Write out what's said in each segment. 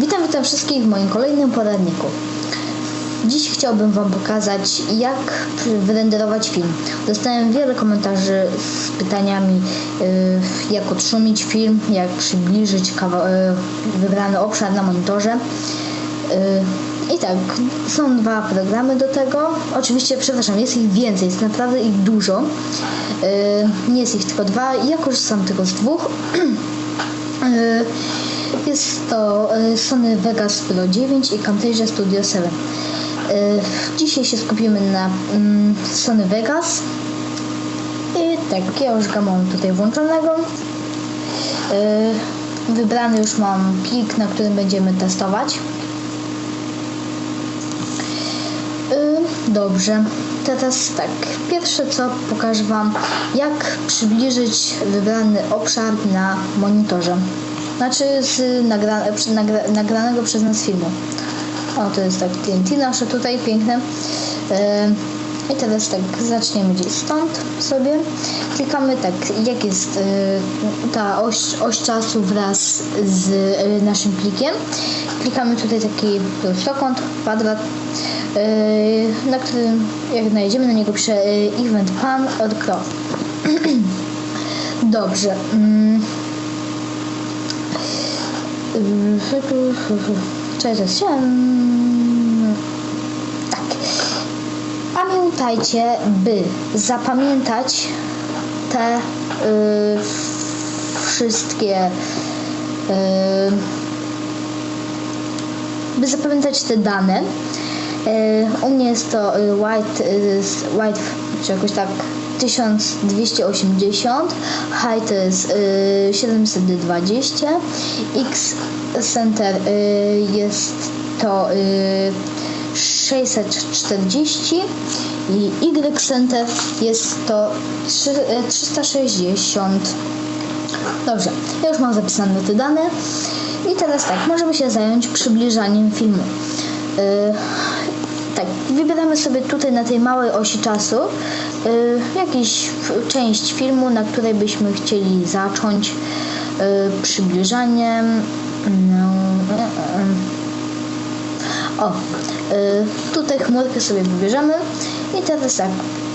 Witam, witam wszystkich w moim kolejnym poradniku. Dziś chciałbym Wam pokazać, jak wyrenderować film. Dostałem wiele komentarzy z pytaniami, y, jak odszumić film, jak przybliżyć y, wybrany obszar na monitorze. Y, I tak, są dwa programy do tego. Oczywiście, przepraszam, jest ich więcej, jest naprawdę ich dużo. Nie jest ich tylko dwa, ja korzystam tylko z dwóch. Jest to y, Sony Vegas Pro 9 i Camtasia Studio 7. Y, Dzisiaj się skupimy na mm, Sony Vegas. I tak, ja już go mam tutaj włączonego. Y, Wybrany już mam plik, na którym będziemy testować. Dobrze, teraz tak. Pierwsze co pokażę Wam, jak przybliżyć wybrany obszar na monitorze. Znaczy z nagra, nagra, nagranego przez nas filmu. O, to jest tak TNT nasze tutaj piękne. Y, I teraz tak, zaczniemy gdzieś stąd sobie. Klikamy tak, jak jest y, ta oś, oś czasu wraz z y, naszym plikiem. Klikamy tutaj taki prostokąt, kwadrat, na którym jak najedziemy na niego pisze event pan crow. Dobrze. Cześć. Tak. Pamiętajcie, by zapamiętać te y, wszystkie y, by zapamiętać te dane. Y, u mnie jest to y, white, y, white czy jakoś tak 1280, high to jest y, 720, x center y, jest to y, 640 i y center jest to trzy- y, 360. Dobrze, ja już mam zapisane te dane i teraz tak, możemy się zająć przybliżaniem filmu. Tak, wybieramy sobie tutaj na tej małej osi czasu yy, jakąś część filmu, na której byśmy chcieli zacząć yy, przybliżaniem. No, yy, yy. O, yy, tutaj chmurkę sobie wybierzemy i teraz tak,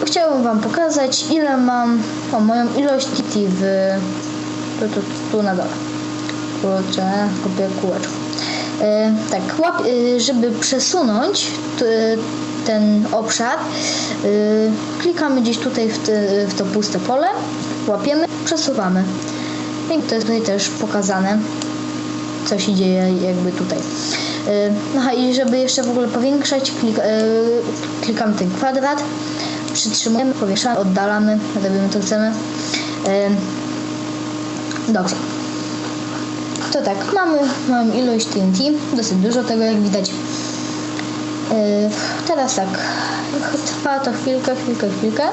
chciałabym Wam pokazać ile mam, o moją ilość TT w, tu, tu, tu na dole. Kurczę, kupię kółeczko. Tak, łap, żeby przesunąć ten obszar, e, klikamy gdzieś tutaj w, te, w to puste pole, łapiemy, przesuwamy. I to jest tutaj też pokazane, co się dzieje jakby tutaj. E, Aha, i żeby jeszcze w ogóle powiększać, klik, e, klikamy ten kwadrat, przytrzymujemy, powieszamy, oddalamy, robimy to chcemy. Dobrze. To tak, mamy małą ilość TNT, dosyć dużo tego jak widać. Yy, teraz tak, trwa to chwilkę, chwilkę, chwilkę.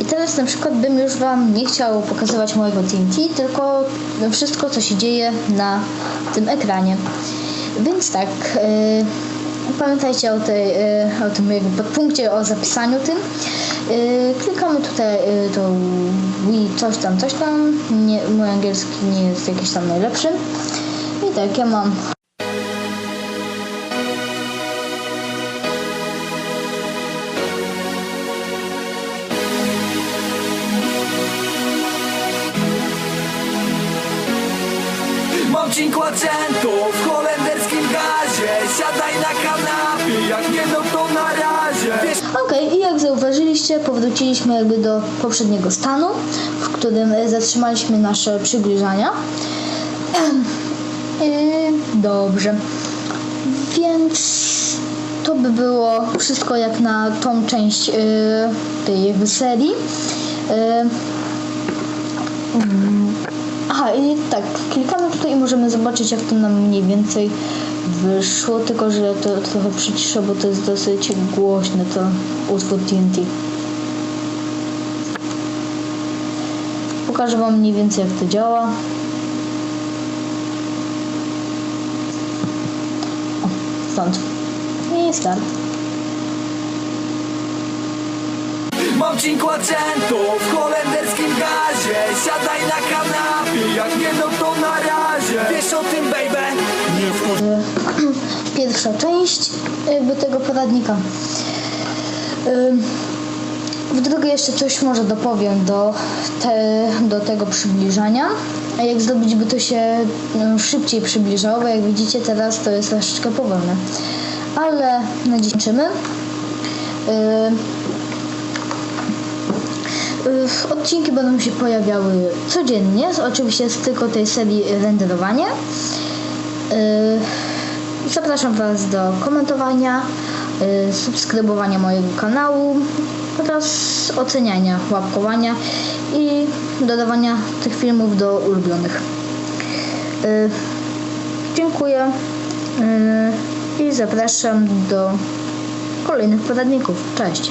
I teraz na przykład bym już Wam nie chciał pokazywać mojego TNT, tylko wszystko co się dzieje na tym ekranie. Więc tak, yy, pamiętajcie o, tej, yy, o tym jakby podpunkcie, o zapisaniu tym. Klikamy tutaj to Wii coś tam, coś tam. Nie, mój angielski nie jest jakiś tam najlepszy. I tak, ja mam Mam cinquecento w holenderskim gazie Siadaj na kanapie, jak nie no to na razie Wiesz, Okej, i jak zauważyliście, powróciliśmy jakby do poprzedniego stanu, w którym e, zatrzymaliśmy nasze przybliżania. Yy, Dobrze. Więc to by było wszystko jak na tą część yy, tej serii. Yy, mm, Aha, i tak, klikamy tutaj i możemy zobaczyć jak to nam mniej więcej wyszło, tylko że to trochę przyciszę, bo to jest dosyć głośne to utwór TNT. Pokażę Wam mniej więcej jak to działa. O, stąd. I start. Mam cinquecento w holenderskim gazie Siadaj na kanapie, jak nie no to na razie Wiesz o tym baby? Nie. Y, pierwsza część jakby tego poradnika. W drugiej jeszcze coś może dopowiem do, te, do tego przybliżania. A jak zrobić, by to się szybciej przybliżało, bo jak widzicie teraz to jest troszeczkę powolne. Ale na dziś kończymy. Yy, Odcinki będą się pojawiały codziennie, oczywiście z tylko tej serii renderowanie. Yy, Zapraszam Was do komentowania, yy, subskrybowania mojego kanału oraz oceniania, łapkowania i dodawania tych filmów do ulubionych. Dziękuję i zapraszam do kolejnych poradników. Cześć!